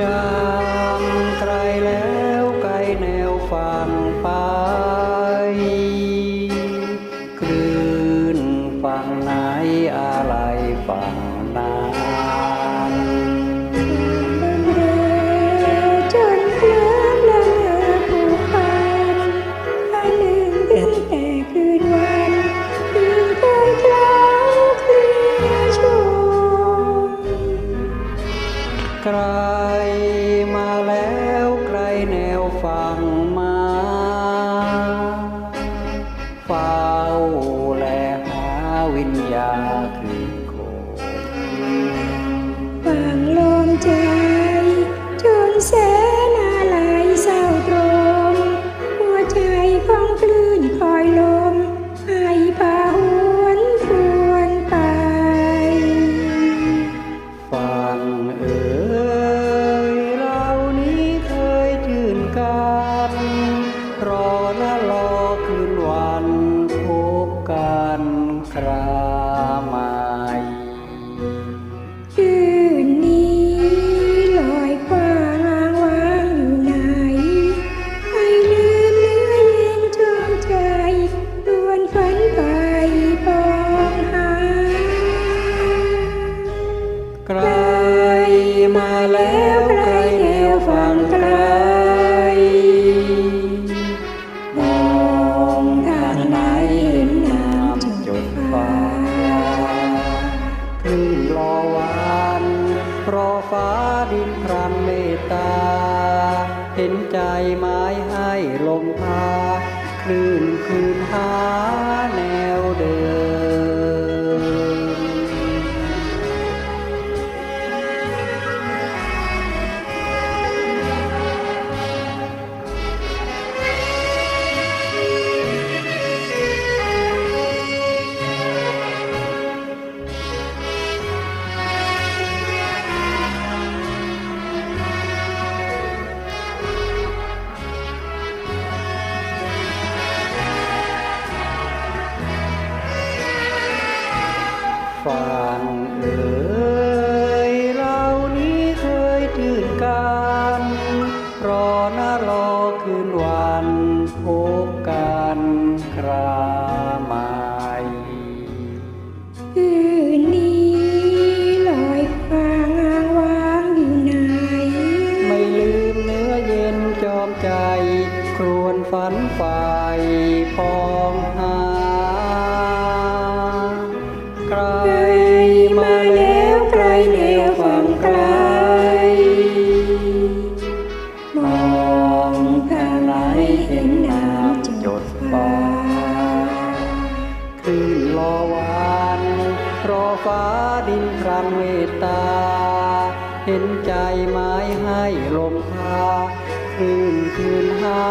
จางไกลแล้วไกลแนวฝั่งไป คลื่นฝั่งไหนอะไรฝั่ง วิญญาณคืน คราใหม่คืนนี้ลอยกว้างอ้างวางอยู่ไหนให้ลืมเนื้อเย็นจวงใจดวนฝันไปปองหาไกลมาแล้วไกล ดินพรำเมตตา เห็นใจไม้ให้ลมพาคลื่นคืนหา เอ่ยเรานี้เคยตื่นกันรอนะรอคืนวันพบกันคราใหม่คืนนี้ลอยฟ้างอ้างว้างอยู่ไหน ไม่ลืมเนื้อเย็นจอมใจ ครวนฝันไฟปอ มาแล้วไกลแนวฝั่งไกล มองทางไหนเห็นน้ำจดฟ้าคลื่นรอวันรอฟ้าดินพรำเมตตา เห็นใจไม้ให้ลมพาคลื่นคืนหา